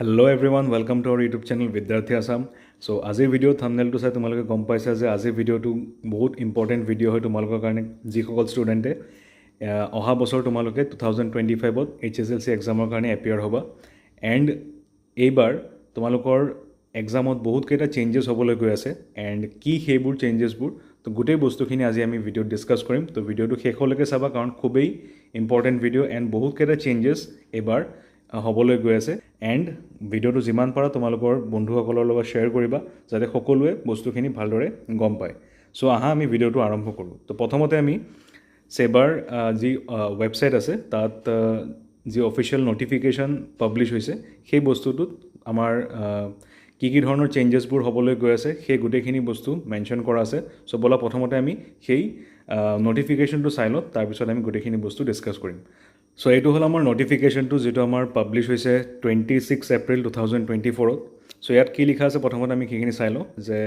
Hello' every welcome to our YouTube channel Vidyarthi Assam so' আজিৰ video থামনেলটো চাই তোমালোকে গম পাইছা যে আজিৰ ভিডিঅ'টো বহুত ইম্পৰ্টেণ্ট ভিডিঅ' হয় তোমালোকৰ কাৰণে যিসকল ষ্টুডেণ্টে অহা বছৰ তোমালোকে টু থাউজেণ্ড টুৱেণ্টি ফাইভত এইচ এছ এল চি এক্সামৰ কাৰণে এপিয়াৰ হ'বা এণ্ড এইবাৰ তোমালোকৰ এক্সামত বহুতকেইটা চেঞ্জেছ হ'বলৈ গৈ আছে এণ্ড কি সেইবোৰ চেঞ্জেছবোৰ তো গোটেই বস্তুখিনি আজি আমি ভিডিঅ'ত ডিছকাছ কৰিম তো ভিডিঅ'টো শেষলৈকে চাবা কাৰণ খুবেই ইম্পৰ্টেণ্ট ভিডিঅ' এণ্ড বহুতকেইটা চেঞ্জেছ এইবাৰ হ'বলৈ গৈ আছে। এণ্ড ভিডিঅ'টো যিমান পাৰা তোমালোকৰ বন্ধুসকলৰ লগত শ্বেয়াৰ কৰিবা যাতে সকলোৱে বস্তুখিনি ভালদৰে গম পায়। চ' আহা আমি ভিডিঅ'টো আৰম্ভ কৰোঁ। তো প্ৰথমতে আমি ছেবাৰ যি ৱেবছাইট আছে তাত যি অফিচিয়েল ন'টিফিকেশ্যন পাব্লিছ হৈছে সেই বস্তুটোত আমাৰ কি কি ধৰণৰ চেঞ্জেছবোৰ হ'বলৈ গৈ আছে সেই গোটেইখিনি বস্তু মেনশ্যন কৰা আছে। চ' ব'লা প্ৰথমতে আমি সেই ন'টিফিকেশ্যনটো চাই লওঁ তাৰপিছত আমি গোটেইখিনি বস্তু ডিছকাছ কৰিম। চ' এইটো হ'ল আমাৰ ন'টিফিকেশ্যনটো যিটো আমাৰ পাব্লিছ হৈছে twenty six April two thousand twenty ফ'ৰত চ' ইয়াত কি লিখা আছে প্ৰথমতে আমি সেইখিনি চাই লওঁ যে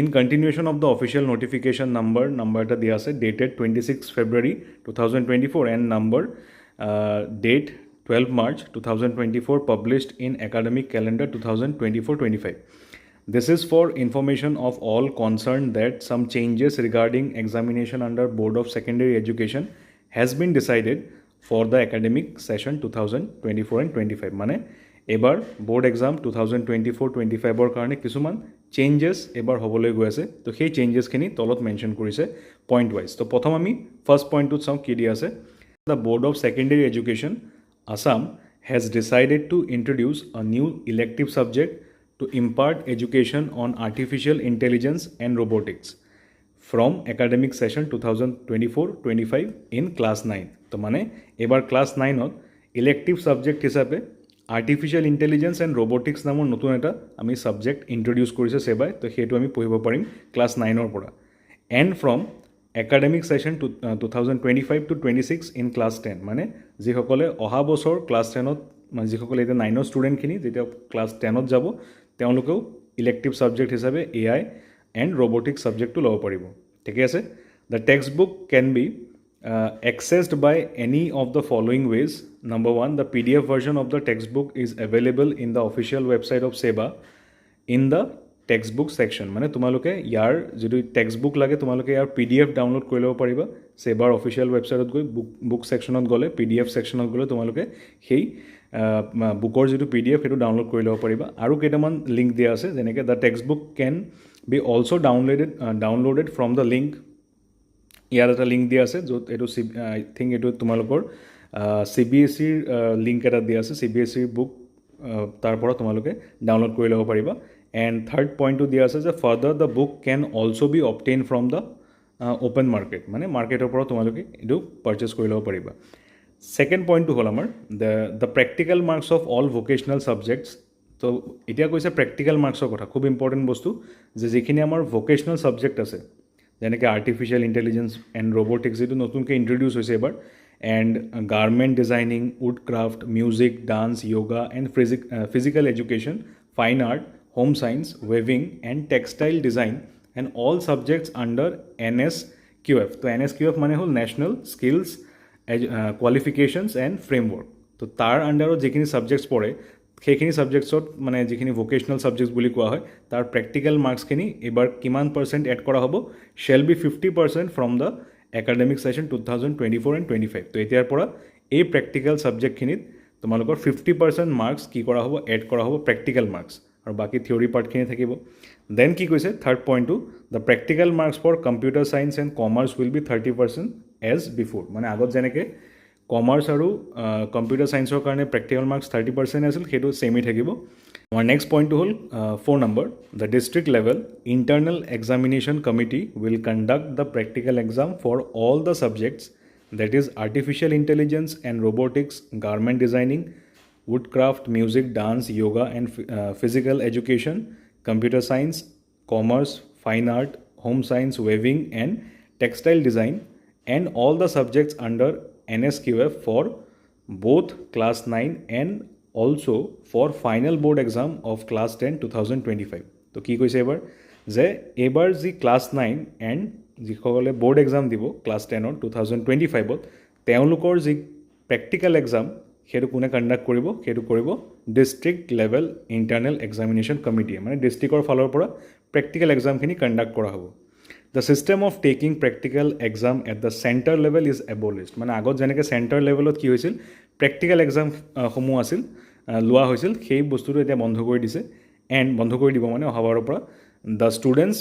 in continuation of the official notification number number এটা দিয়া আছে dated twenty six February two thousand twenty four and number date twelve March two thousand twenty four published in academic calendar two thousand twenty four twenty five This is for information of all concerned that some changes regarding examination under Board of Secondary Education has been decided for the academic session 2024 and 25 মানে এইবাৰ board exam two thousand twenty four twenty ফাইভৰ কাৰণে কিছুমান changes এইবাৰ হ'বলৈ গৈ আছে। তো সেই চেঞ্জেছখিনি তলত মেনশ্যন কৰিছে পইণ্ট ৱাইজ তো প্ৰথম আমি ফাৰ্ষ্ট পইণ্টটোত চাওঁ কি দিয়া আছে। The board of secondary education Assam has decided to introduce a new elective subject to impart education on artificial intelligence and robotics from academic session 2024-25 in class 9 তো মানে এবাৰ ক্লাছ নাইনত ইলেক্টিভ ছাবজেক্ট হিচাপে artificial intelligence and robotics নামৰ নতুন এটা আমি subject introduce কৰিছে ছেবাই তো সেইটো আমি পঢ়িব পাৰিম ক্লাছ নাইনৰ পৰা। And from academic session two two thousand twenty five to twenty six in class ten মানে যিসকলে অহা বছৰ ক্লাছ টেনত মানে যিসকলে এতিয়া নাইনৰ ষ্টুডেণ্টখিনি যেতিয়া ক্লাছ টেনত যাব, তেওঁলোকেও ইলেক্টিভ ছাবজেক্ট হিচাপে এ আই এণ্ড ৰবটিক্স ছাবজেক্টটো ল'ব পাৰিব ঠিকে আছে the textbook can be accessed by any of the following ways. Number one the pdf version of the textbook is available in the official website of seba in the textbook section মানে তোমালোকে ইয়াৰ যিটো textbook লাগে তোমালোকে ইয়াৰ P D F download কৰি ল'ব পাৰিবা ছেবাৰ অফিচিয়েল ৱেবছাইটত গৈ বুক বুক ছেকশ্যনত গ'লে পি ডি এফ ছেকশ্যনত গ'লে তোমালোকে সেই বুকৰ যিটো পি ডি এফ সেইটো ডাউনলোড কৰি ল'ব পাৰিবা আৰু কেইটামান লিংক দিয়া আছে যেনেকৈ the textbook can be also' downloaded downloaded from the link ইয়াত এটা লিংক দিয়া আছে য'ত এইটো চি আই থিংক এইটো তোমালোকৰ চি বি এছ ইৰ লিংক এটা দিয়া আছে চি বি এছ ইৰ বুক তাৰ পৰা তোমালোকে ডাউনলোড কৰি ল'ব পাৰিবা। এণ্ড থাৰ্ড পইণ্টটো দিয়া আছে যে further the book can also' be obtain from the open market মানে মাৰ্কেটৰ পৰা তোমালোকে এইটো পাৰচেছ কৰি ল'ব পাৰিবা। ছেকেণ্ড পইণ্টটো হ'ল আমাৰ the the practical marks of all vocational subjects তো এতিয়া কৈছে প্ৰেক্টিকেল মাৰ্কছৰ কথা খুব ইম্পৰ্টেণ্ট বস্তু যে যিখিনি আমাৰ ভকেশ্যনেল ছাবজেক্ট আছে যেনেকৈ আৰ্টিফিচিয়েল ইণ্টেলিজেঞ্চ এণ্ড ৰবটিক্স যিটো নতুনকৈ ইণ্ট্ৰডিউচ হৈছে এইবাৰ and garment designing wood craft music dance yoga and physic physical education fine art home science ৱেভিং and textile design and all subjects under N S Q F তো N S Q F মানে হ'ল national skills qualifications and framework তো তাৰ আণ্ডাৰত যিখিনি subjects পৰে সেইখিনি ছাবজেক্টছত মানে যিখিনি ভকেশ্যনেল ছাবজেক্টছ বুলি কোৱা হয় তাৰ প্ৰেক্টিকেল মাৰ্কছখিনি এইবাৰ কিমান পাৰ্চেণ্ট এড কৰা হ'ব shall be fifty percent from the academic session two thousand twenty four and twenty five তো এতিয়াৰ পৰা এই প্ৰেক্টিকেল ছাবজেক্টখিনিত তোমালোকৰ ফিফটি পাৰ্চেণ্ট মাৰ্কছ কি কৰা হ'ব এড কৰা হ'ব প্ৰেক্টিকেল মাৰ্কছ আৰু বাকী থিয়ৰী পাৰ্টখিনি থাকিব। দেন কি কৈছে থাৰ্ড পইণ্টটো the practical marks for computer science and commerce will be thirty percent as before মানে আগত যেনেকৈ কমাৰ্চ আৰু কম্পিউটাৰ ছায়েন্সৰ কাৰণে প্ৰেক্টিকেল মাৰ্কছ থাৰ্টি পাৰ্চেণ্ট আছিল সেইটো ছেমেই থাকিব আমাৰ নেক্সট পইণ্টটো হ'ল four number the district level internal examination committee will conduct the practical exam for all the subjects that is artificial intelligence and robotics garment designing wood craft music dance yoga and physical education computer science commerce fine art home science ৱেভিং and textile design and all the subjects under NSQF for both class 9 and also for final board exam of class 10 2025 তো কি কৈছে এইবাৰ যে এইবাৰ যি class nine and যিসকলে board exam দিব class টেনৰ টু থাউজেণ্ড টুৱেণ্টি ফাইভত তেওঁলোকৰ যি প্ৰেক্টিকেল এক্সাম সেইটো কোনে কণ্ডাক্ট কৰিব? সেইটো কৰিব ডিষ্ট্ৰিক্ট লেভেল ইণ্টাৰনেল এক্সামিনেশ্যন কমিটিয়ে মানে ডিষ্ট্ৰিক্টৰ ফালৰ পৰা প্ৰেক্টিকেল এক্সামখিনি কণ্ডাক্ট কৰা হ'ব। The system of taking practical exam at the centre level is abolished মানে আগত যেনেকৈ চেণ্টাৰ লেভেলত কি হৈছিল প্ৰেক্টিকেল এক্সামসমূহ আছিল লোৱা হৈছিল সেই বস্তুটো এতিয়া বন্ধ কৰি দিছে। এণ্ড বন্ধ কৰি দিব মানে অহাবাৰৰ পৰা। The students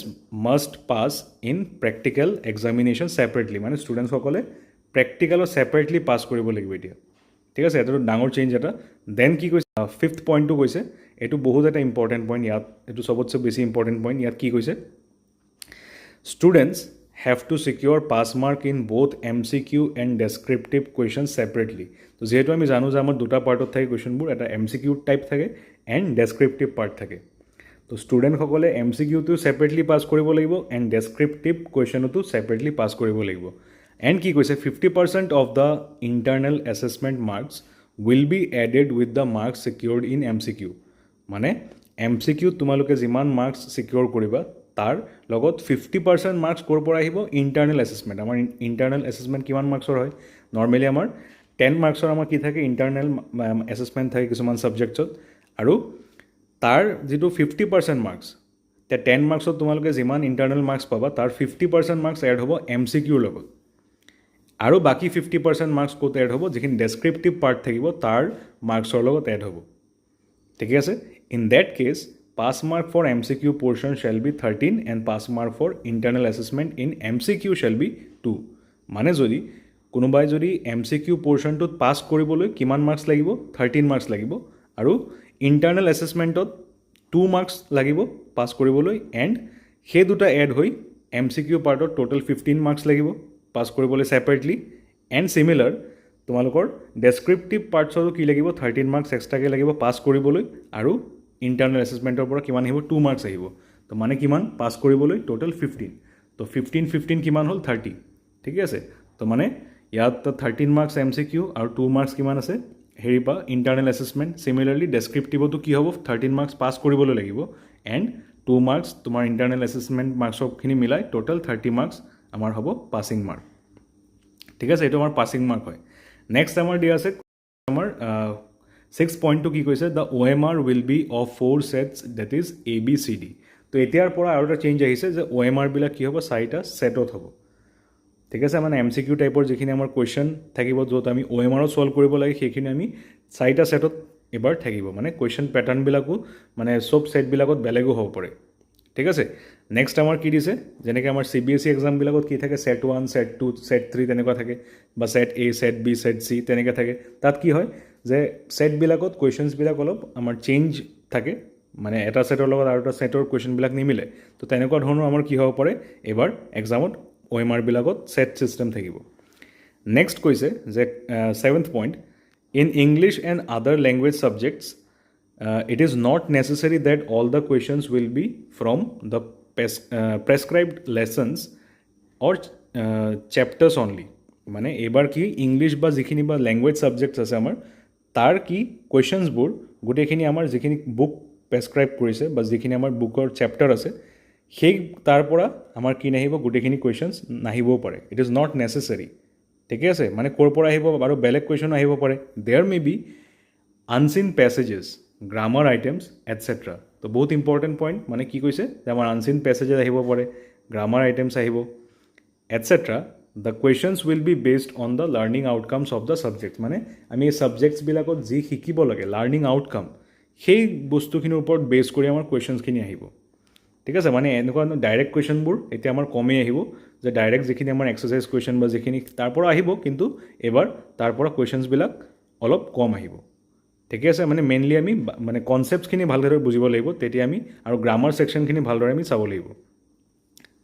must pass in practical examination separately মানে ষ্টুডেণ্টসকলে প্ৰেক্টিকেলত ছেপাৰেটলি পাছ কৰিব লাগিব এতিয়া। ঠিক আছে এইটো ডাঙৰ চেঞ্জ এটা। দেন কি কৈছে? ফিফথ পইণ্টটো কৈছে। এইটো বহুত এটা ইম্পৰ্টেণ্ট পইণ্ট ইয়াত এইটো চবতছে বেছি ইম্পৰ্টেণ্ট পইণ্ট ইয়াত কি কৈছে? students have to secure pass mark in both M C Q and descriptive question separately so যিহেতু আমি জানো যে আমাৰ দুটা পাৰ্টত থাকে কুৱেশ্যনবোৰ এটা এম চি কিউ টাইপ থাকে এণ্ড ডেছক্ৰিপটিভ পাৰ্ট থাকে তো ষ্টুডেণ্টসকলে এম চি কিউটো ছেপাৰেটলি পাছ কৰিব লাগিব এণ্ড ডেছক্ৰিপটিভ কুৱেশ্যনতো ছেপাৰেটলি পাছ কৰিব লাগিব এণ্ড কি কৈছে fifty percent of the internal assessment marks will be added with the marks secured in M C Q মানে এম চি কিউত তোমালোকে যিমান মাৰ্কছ ছিকিউৰ কৰিবা তাৰ লগত ফিফটি পাৰ্চেণ্ট মাৰ্কছ ক'ৰ পৰা আহিব? ইণ্টাৰনেল এছেছমেণ্ট আমাৰ ইণ্টাৰনেল এছেছমেণ্ট কিমান মাৰ্কছৰ হয়? নৰ্মেলি আমাৰ টেন মাৰ্কছৰ আমাৰ কি থাকে? ইণ্টাৰনেল এছেছমেণ্ট থাকে কিছুমান ছাবজেক্টছত আৰু তাৰ যিটো ফিফটি পাৰ্চেণ্ট মাৰ্কছ এতিয়া টেন মাৰ্কছত তোমালোকে যিমান ইণ্টাৰনেল মাৰ্কছ পাবা, তাৰ ফিফটি পাৰ্চেণ্ট মাৰ্কছ এড হ'ব এম চি কিউৰ লগত। আৰু বাকী ফিফটি পাৰ্চেণ্ট মাৰ্কছ ক'ত এড হ'ব? যিখিনি ডেছক্ৰিপটিভ পাৰ্ট থাকিব, তাৰ মাৰ্কছৰ লগত এড হ'ব। ঠিকে আছে? In that case pass mark for M C Q portion shall be thirteen and pass mark for internal assessment in M C Q shall be two মানে যদি কোনোবাই যদি এম চি কিউ পৰ্চনটোত পাছ কৰিবলৈ কিমান মাৰ্কছ লাগিব? Thirteen marks লাগিব। আৰু ইণ্টাৰনেল এছেছমেণ্টত টু মাৰ্কছ লাগিব পাছ কৰিবলৈ এণ্ড সেই দুটা এড হৈ এম চি কিউ পাৰ্টত ট'টেল ফিফটিন মাৰ্কছ লাগিব পাছ কৰিবলৈ ছেপাৰেটলি এণ্ড চিমিলাৰ তোমালোকৰ ডেছক্ৰিপটিভ পাৰ্টছৰো কি লাগিব? থাৰ্টিন মাৰ্কছ এক্সট্ৰাকৈ লাগিব পাছ কৰিবলৈ আৰু ইণ্টাৰনেল এছেছমেণ্টৰ পৰা কিমান আহিব? টু মাৰ্কছ আহিব। তো মানে কিমান? পাছ কৰিবলৈ ট'টেল ফিফটিন তো ফিফটিন ফিফটিন কিমান হ'ল? থাৰ্টি ঠিকে আছে? তো মানে ইয়াত thirteen marks M C Q আৰু টু মাৰ্কছ কিমান আছে? হেৰি পৰা ইণ্টাৰনেল এছেছমেণ্ট চিমিলাৰলি ডেছক্ৰিপটিভতো কি হ'ব? থাৰ্টিন মাৰ্কছ পাছ কৰিবলৈ লাগিব। এণ্ড টু মাৰ্কছ তোমাৰ ইণ্টাৰনেল এছেছমেণ্ট মাৰ্কছৰখিনি মিলাই ট'টেল থাৰ্টি মাৰ্কছ আমাৰ হ'ব পাছিং মাৰ্ক ঠিক আছে? এইটো আমাৰ পাছিং মাৰ্ক হয়। নেক্সট আমাৰ দিয়া আছে, আমাৰ ছিক্স পইণ্টটো কি কৈছে? The O' M R will be of four sets that is A B C D তো এতিয়াৰ পৰা আৰু এটা চেঞ্জ আহিছে যে অ' এম আৰবিলাক কি হ'ব? চাৰিটা ছেটত হ'ব। ঠিক আছে? মানে এম চি কিউ টাইপৰ যিখিনি আমাৰ কুৱেশ্যন থাকিব, য'ত আমি অ' এম আৰত ছল্ভ কৰিব লাগে, সেইখিনি আমি চাৰিটা ছেটত এবাৰ থাকিব। মানে কুৱেশ্যন পেটাৰ্ণবিলাকো মানে চব ছেটবিলাকত বেলেগো হ'ব পাৰে। ঠিক আছে? নেক্সট আমাৰ কি দিছে? যেনেকৈ আমাৰ চি বি এছ ই এক্সামবিলাকত কি থাকে? Set one set two set three তেনেকুৱা থাকে। বা set A set B set C তেনেকৈ থাকে। তাত কি হয়? যে ছেটবিলাকত কুৱেশ্যনছবিলাক অলপ আমাৰ চেঞ্জ থাকে মানে এটা ছেটৰ লগত আৰু এটা ছেটৰ কুৱেশ্যনবিলাক নিমিলে তো তেনেকুৱা ধৰণৰ আমাৰ কি হ'ব পাৰে? এইবাৰ এক্সামত অ' এম আৰবিলাকত ছেট ছিষ্টেম থাকিব। নেক্সট কৈছে যে seventh point in English and other language subjects necessary that all the questions will be from the pres- uh, prescribed lessons or uh, chapters only মানে এইবাৰ কি ইংলিছ বা যিখিনি বা লেংগুৱেজ ছাবজেক্টছ আছে আমাৰ তাৰ কি কুৱেশ্যনছবোৰ গোটেইখিনি আমাৰ যিখিনি বুক প্ৰেছক্ৰাইব কৰিছে বা যিখিনি আমাৰ বুকৰ চেপ্টাৰ আছে সেই তাৰ পৰা আমাৰ কি নাহিব গোটেইখিনি কুৱেশ্যনছ নাহিবও পাৰে। ইট ইজ নট নেচেচাৰী ঠিকে আছে? মানে ক'ৰ পৰা আহিব আৰু বেলেগ কুৱেশ্যনো আহিব পাৰে। There may be unseen passages grammar items etcetera তো বহুত ইম্পৰ্টেণ্ট পইণ্ট মানে কি কৈছে যে আমাৰ আনচিন পেছেজেছ আহিব পাৰে গ্ৰামাৰ আইটেমছ আহিব etcetera the questions will be based on the learning outcomes of the subject মানে আমি এই ছাবজেক্টছবিলাকত যি শিকিব লাগে লাৰ্ণিং আউটকাম সেই বস্তুখিনিৰ ওপৰত বেছ কৰি আমাৰ কুৱেশ্যনছখিনি আহিব। ঠিক আছে? মানে এনেকুৱা ডাইৰেক্ট কুৱেশ্যনবোৰ এতিয়া আমাৰ কমেই আহিব যে ডাইৰেক্ট যিখিনি আমাৰ এক্সাৰচাইজ কুৱেশ্যন বা যিখিনি তাৰ পৰা আহিব কিন্তু এইবাৰ তাৰ পৰা কুৱেশ্যনছবিলাক অলপ কম আহিব। ঠিকে আছে? মানে মেইনলি আমি মানে কনচেপ্টছখিনি ভালদৰে বুজিব লাগিব তেতিয়া আমি আৰু গ্ৰামাৰ ছেকশ্যনখিনি ভালদৰে আমি চাব লাগিব।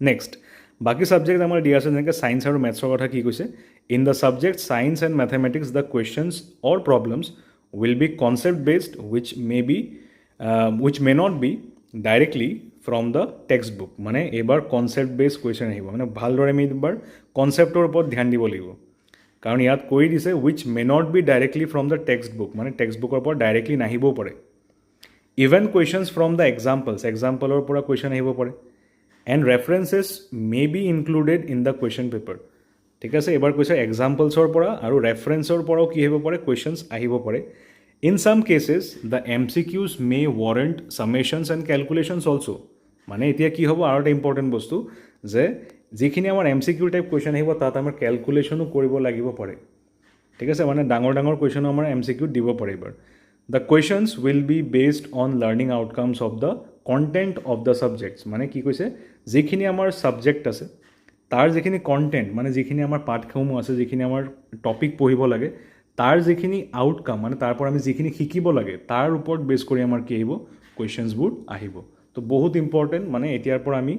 নেক্সট বাকী ছাবজেক্ট আমাৰ দিয়া আছে যেনেকৈ ছায়েন্স আৰু মেথছৰ কথা কি কৈছে in the subject science and mathematics the questions or problems will be concept based which may be which may not be directly from the text book মানে এইবাৰ কনচেপ্ট বেছ কুৱেশ্যন আহিব মানে ভালদৰে আমি এইবাৰ কনচেপ্টৰ ওপৰত ধ্যান দিব লাগিব কাৰণ ইয়াত কৈ দিছে which may not be directly from the text book মানে টেক্সট বুকৰ পৰা ডাইৰেক্টলি নাহিবও পাৰে even questions from the examples এক্সাম্পলৰ পৰা কুৱেশ্যন আহিব পাৰে and references may be included in the question paper ঠিক আছে এইবাৰ কৈছে এক্সাম্পলছৰ পৰা আৰু ৰেফাৰেঞ্চৰ পৰাও কি আহিব পাৰে কুৱেশ্যনছ আহিব পাৰে in some cases the M C Qs may warrant summations and calculations also' মানে এতিয়া কি হ'ব আৰু এটা ইম্পৰ্টেণ্ট বস্তু যে যিখিনি আমাৰ M C Q type question আহিব তাত আমাৰ কেলকুলেশ্যনো কৰিব লাগিব পাৰে ঠিক আছে মানে ডাঙৰ ডাঙৰ কুৱেশ্যনো আমাৰ এম চি কিউত দিব পাৰে এইবাৰ the questions will be based on learning outcomes of the content of the subjects মানে কি কৈছে যিখিনি আমাৰ ছাবজেক্ট আছে, তাৰ যিখিনি কণ্টেণ্ট মানে যিখিনি আমাৰ পাঠসমূহ আছে, যিখিনি আমাৰ টপিক পঢ়িব লাগে, তাৰ যিখিনি আউটকাম মানে তাৰ আমি যিখিনি শিকিব লাগে, তাৰ ওপৰত বেছ কৰি আমাৰ কি আহিব কুৱেশ্যনছবোৰ আহিব। তো বহুত ইম্পৰ্টেণ্ট মানে এতিয়াৰ পৰা আমি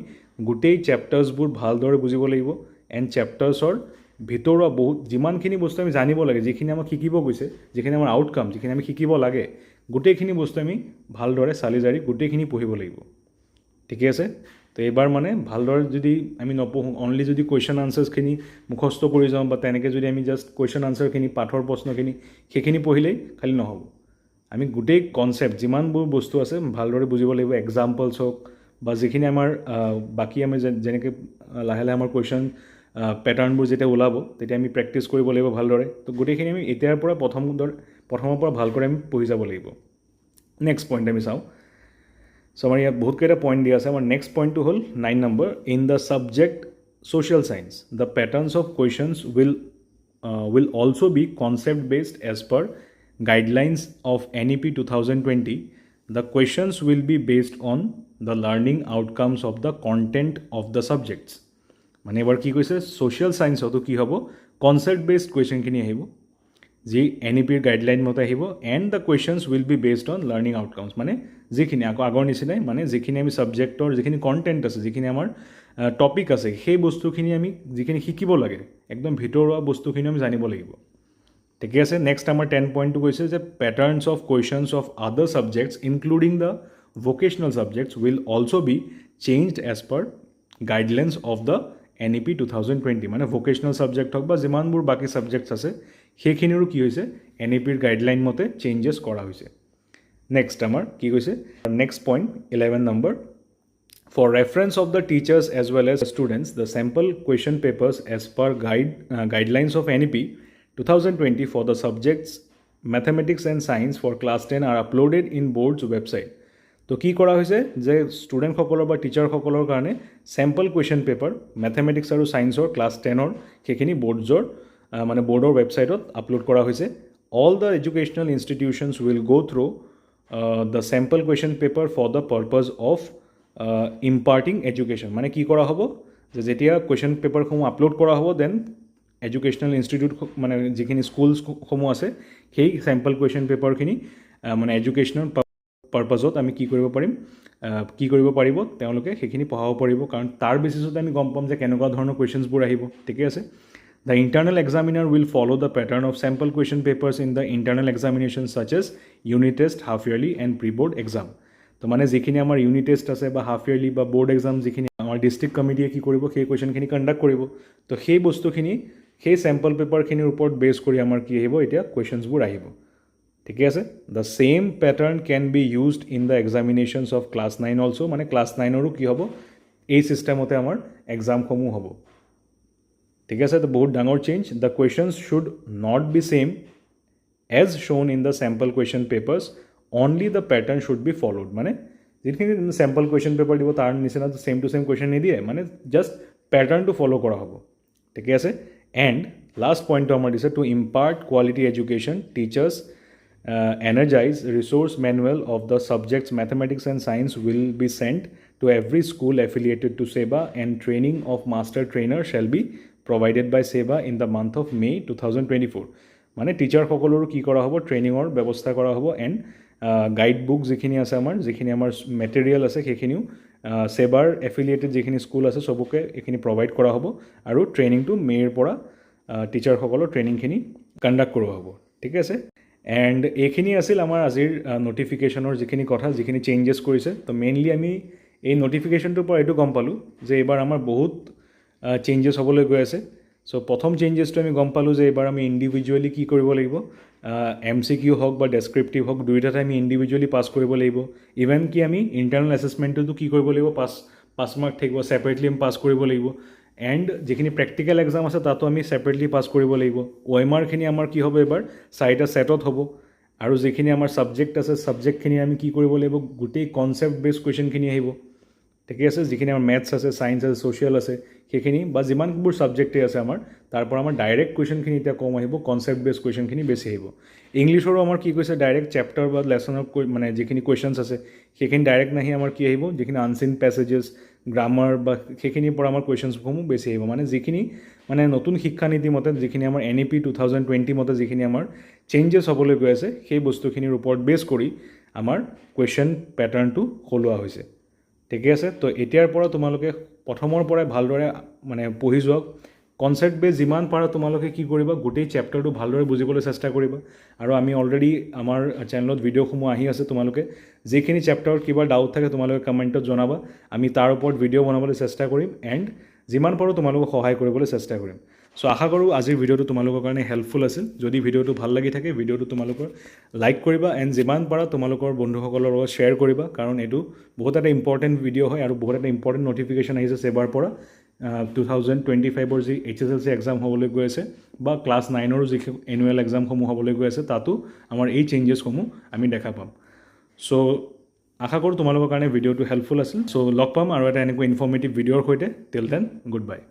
গোটেই চেপ্টাৰ্ছবোৰ ভালদৰে বুজিব লাগিব এণ্ড চেপ্টাৰ্ছৰ ভিতৰুৱা বহুত, যিমানখিনি বস্তু আমি জানিব লাগে, যিখিনি আমাক শিকিব গৈছে, যিখিনি আমাৰ আউটকাম যিখিনি আমি শিকিব লাগে, গোটেইখিনি বস্তু আমি ভালদৰে চালি জাৰি গোটেইখিনি পঢ়িব লাগিব। ঠিকে আছে? তো এইবাৰ মানে ভালদৰে যদি আমি নপঢ়োঁ অনলি যদি কুৱেশ্যন আনচাৰ্ছখিনি মুখস্থ কৰি যাওঁ বা তেনেকৈ যদি আমি জাষ্ট কুৱেশ্যন আনচাৰখিনি পাঠৰ প্ৰশ্নখিনি, সেইখিনি পঢ়িলেই খালি নহ'ব। আমি গোটেই কনচেপ্ট যিমানবোৰ বস্তু আছে, ভালদৰে বুজিব লাগিব এক্সাম্পলছ হওক বা যিখিনি আমাৰ বাকী আমি যেনেকৈ লাহে লাহে আমাৰ কুৱেশ্যন পেটাৰ্ণবোৰ যেতিয়া ওলাব, তেতিয়া আমি প্ৰেক্টিছ কৰিব লাগিব ভালদৰে। তো গোটেইখিনি আমি এতিয়াৰ পৰা প্ৰথম প্ৰথমৰ পৰা ভালকৈ আমি পঢ়ি যাব লাগিব। নেক্সট পইণ্ট আমি চাওঁ। চ' আমাৰ ইয়াত বহুতকেইটা পইণ্ট দিয়া আছে আমাৰ নেক্সট পইণ্টটো হ'ল nine number in the subject social science the patterns of questions will will also' be concept based as per guidelines of N E P two thousand twenty the questions will be based on the learning outcomes of the content of the subjects মানে এবাৰ কি কৈছে social ছায়েন্সতো কি হ'ব concept based কুৱেশ্যনখিনি আহিব যি N E পিৰ guideline মতে আহিব and the questions will be based on learning outcomes মানে যিখিনি আকৌ আগৰ নিচিনাই মানে যিখিনি আমি ছাবজেক্টৰ যিখিনি কণ্টেণ্ট আছে যিখিনি আমাৰ টপিক আছে সেই বস্তুখিনি আমি যিখিনি শিকিব লাগে একদম ভিতৰুৱা বস্তুখিনি আমি জানিব লাগিব। ঠিকে আছে নেক্সট আমাৰ টেন পইণ্টটো কৈছে যে patterns of questions of other subjects including the vocational subjects will also' be changed as per guidelines of the N E P two thousand twenty মানে ভকেশ্যনেল ছাবজেক্ট হওক বা যিমানবোৰ বাকী ছাবজেক্টছ আছে সেইখিনিৰো কি হৈছে এন ই পিৰ গাইডলাইন মতে চেঞ্জেছ কৰা হৈছে। নেক্সট আমাৰ কি কৈছে next point eleven number For reference of the teachers as well as students, the sample question papers as per guide, uh, guidelines of NEP 2020 for the subjects mathematics and science for class 10 are uploaded in board's website. তো কি কৰা হৈছে যে ষ্টুডেণ্টসকলৰ বা টিচাৰসকলৰ কাৰণে sample question paper mathematics আৰু ছায়েন্সৰ class টেনৰ সেইখিনি বৰ্ডছৰ মানে বৰ্ডৰ ৱেবছাইটত আপলোড কৰা হৈছে all the educational institutions will go' through the sample question paper for the purpose of imparting education মানে কি কৰা হ'ব? যে যেতিয়া কুৱেশ্যন পেপাৰসমূহ আপলোড কৰা হ'ব দেন এডুকেশ্যনেল ইনষ্টিটিউট মানে যিখিনি স্কুলছসমূহ আছে সেই চেম্পল কুৱেশ্যন পেপাৰখিনি মানে এডুকেশ্যনেল পাৰ্পাজত আমি কি কৰিব পাৰিম? আহ, কি কৰিব পাৰিব? তেওঁলোকে সেইখিনি পঢ়াব পাৰিব। কাৰণ তাৰ বেচিছতে আমি গম পাম যে কেনেকুৱা ধৰণৰ কুৱেশ্যনছবোৰ আহিব। ঠিকে আছে? Internal examiner will follow' the pattern of sample question papers in the internal examination such as unit test half yearly and pre board exam তো মানে যিখিনি আমাৰ ইউনিট টেষ্ট আছে বা হাফ ইয়াৰলি বা বৰ্ড এক্সাম যিখিনি আমাৰ ডিষ্ট্ৰিক্ট কমিটিয়ে কি কৰিব, সেই কুৱেশ্যনখিনি কণ্ডাক্ট কৰিব। তো সেই বস্তুখিনি, সেই চেম্পল পেপাৰখিনিৰ ওপৰত বেছ কৰি আমাৰ কি আহিব, এতিয়া কুৱেশ্যনছবোৰ আহিব। ঠিকে আছে? The same pattern can be used in the examinations of class nine also' মানে ক্লাছ নাইনৰো কি হ'ব? এই ছিষ্টেমতে আমাৰ এক্সামসমূহ হ'ব। ঠিক আছে তো বহুত ডাঙৰ change the questions should not be same as shown in the sample question papers only the pattern should be followed মানে যিখিনি চেম্পল কুৱেশ্যন পেপাৰ দিব তাৰ নিচিনা ছেম টু ছেম কুৱেশ্যন নিদিয়ে মানে জাষ্ট পেটাৰ্ণটো ফ'ল' কৰা হ'ব ঠিকে আছে এণ্ড লাষ্ট পইণ্টটো আমাৰ দিছে to impart quality education teachers energize resource manual of the subjects mathematics and science will be sent to every school affiliated to SEBA and training of master trainer shall be provided by SEBA in the month of May' two thousand twenty four মানে টিচাৰসকলৰো কি কৰা হ'ব? ট্ৰেইনিঙৰ ব্যৱস্থা কৰা হ'ব and guide book যিখিনি আছে আমাৰ, যিখিনি আমাৰ মেটেৰিয়েল আছে সেইখিনিও ছেবাৰ এফিলিয়েটেড যিখিনি স্কুল আছে চবকে এইখিনি প্ৰভাইড কৰা হ'ব আৰু ট্ৰেইনিংটো মে'ৰ পৰা টিচাৰসকলৰ ট্ৰেইনিংখিনি কণ্ডাক্ট কৰোৱা হ'ব। ঠিক আছে? এণ্ড এইখিনি আছিল আমাৰ আজিৰ ন'টিফিকেশ্যনৰ যিখিনি কথা, যিখিনি চেঞ্জেছ কৰিছে। তো মেইনলি আমি এই ন'টিফিকেশ্যনটোৰ পৰা এইটো গম পালোঁ যে এইবাৰ আমাৰ বহুত চেঞ্জেছ হ'বলৈ গৈ আছে। চ' প্ৰথম চেঞ্জেছটো আমি গম পালোঁ যে এইবাৰ আমি ইণ্ডিভিজুৱেলি কি কৰিব লাগিব। এম চি কিউ হওক বা ডেছক্ৰিপ্টিভ হওক দুয়োটাতে আমি ইণ্ডিভিজুৱেলি পাছ কৰিব লাগিব। ইভেন কি আমি ইণ্টাৰনেল এছেছমেণ্টতো কি কৰিব লাগিব পাছ পাছ মাৰ্ক থাকিব ছেপাৰেটলি আমি পাছ কৰিব লাগিব। এণ্ড যিখিনি প্ৰেক্টিকেল এক্সাম আছে, তাতো আমি ছেপাৰেটলি পাছ কৰিব লাগিব। অ' এম আমাৰ কি হ'ব এইবাৰ? চাৰিটা ছেটত হ'ব। আৰু যিখিনি আমাৰ ছাবজেক্ট আছে ছাবজেক্টখিনি আমি কি কৰিব লাগিব? গোটেই কনচেপ্ট বেছ কুৱেশ্যনখিনি আহিব। ঠিকে আছে যিখিনি আমাৰ মেথছ আছে ছায়েন্স আছে ছ'চিয়েল আছে, সেইখিনি বা যিমানবোৰ ছাবজেক্টেই আছে আমাৰ, তাৰ পৰা আমাৰ ডাইৰেক্ট কুৱেশ্যনখিনি এতিয়া কম আহিব কনচেপ্ট বেছ কুৱেশ্যনখিনি বেছি আহিব। ইংলিছৰো আমাৰ কি কৈছে ডাইৰেক্ট চেপ্টাৰ বা লেচনৰ মানে যিখিনি কুৱেশ্যনছ আছে, সেইখিনি ডাইৰেক্ট নাহি আমাৰ কি আহিব, যিখিনি আনচিন পেছেজেছ গ্ৰামাৰ বা সেইখিনিৰ পৰা আমাৰ কুৱেশ্যনছসমূহ বেছি আহিব। মানে যিখিনি মানে নতুন শিক্ষানীতি মতে, যিখিনি আমাৰ N E P two thousand twenty মতে যিখিনি আমাৰ চেঞ্জেছ হ'বলৈ গৈ আছে, সেই বস্তুখিনিৰ ওপৰত বেছ কৰি আমাৰ কুৱেশ্যন পেটাৰ্ণটো সলোৱা হৈছে। ঠিকে আছে। তো এতিয়াৰ পৰা তোমালোকে প্ৰথমৰ পৰাই ভালদৰে মানে পঢ়ি যাওক কনচেপ্ট বেছ যিমান পাৰা তোমালোকে কি কৰিবা, গোটেই চেপ্টাৰটো ভালদৰে বুজিবলৈ চেষ্টা কৰিবা। আৰু আমি অলৰেডি আমাৰ চেনেলত ভিডিঅ'সমূহ আহি আছে তোমালোকে। যিখিনি চেপ্টাৰত কিবা ডাউট থাকে তোমালোকে কমেণ্টত জনাবা। আমি তাৰ ওপৰত ভিডিঅ' বনাবলৈ চেষ্টা কৰিম। এণ্ড যিমান পাৰোঁ তোমালোকক সহায় কৰিবলৈ চেষ্টা কৰিম। চ' আশা কৰোঁ আজিৰ ভিডিঅ'টো তোমালোকৰ কাৰণে হেল্পফুল আছিল। যদি ভিডিঅ'টো ভালো লাগি থাকে, ভিডিঅ'টো তোমালোকৰ লাইক কৰিবা এণ্ড যিমান পাৰা তোমালোকৰ বন্ধুসকলৰ লগত শ্বেয়াৰ কৰিবা, কাৰণ এইটো বহুত এটা ইম্পৰ্টেণ্ট ভিডিঅ' হয় আৰু বহুত এটা ইম্পৰ্টেণ্ট নটিফিকেশ্যন আহিছে ছেবাৰ পৰা। টু থাউজেণ্ড টুৱেণ্টি ফাইভৰ যি H S L C exam হ'বলৈ গৈ আছে বা ক্লাছ নাইনৰো যি এনুৱেল এক্সামসমূহ হ'বলৈ গৈ আছে, তাতো আমাৰ এই চেঞ্জেছসমূহ আমি দেখা পাম। চ' আশা কৰোঁ তোমালোকৰ কাৰণে ভিডিঅ'টো হেল্পফুল আছিল। চ' লগ পাম আৰু এটা এনেকুৱা ইনফৰ্মেটিভ ভিডিঅ'ৰ সৈতে। Till then good bye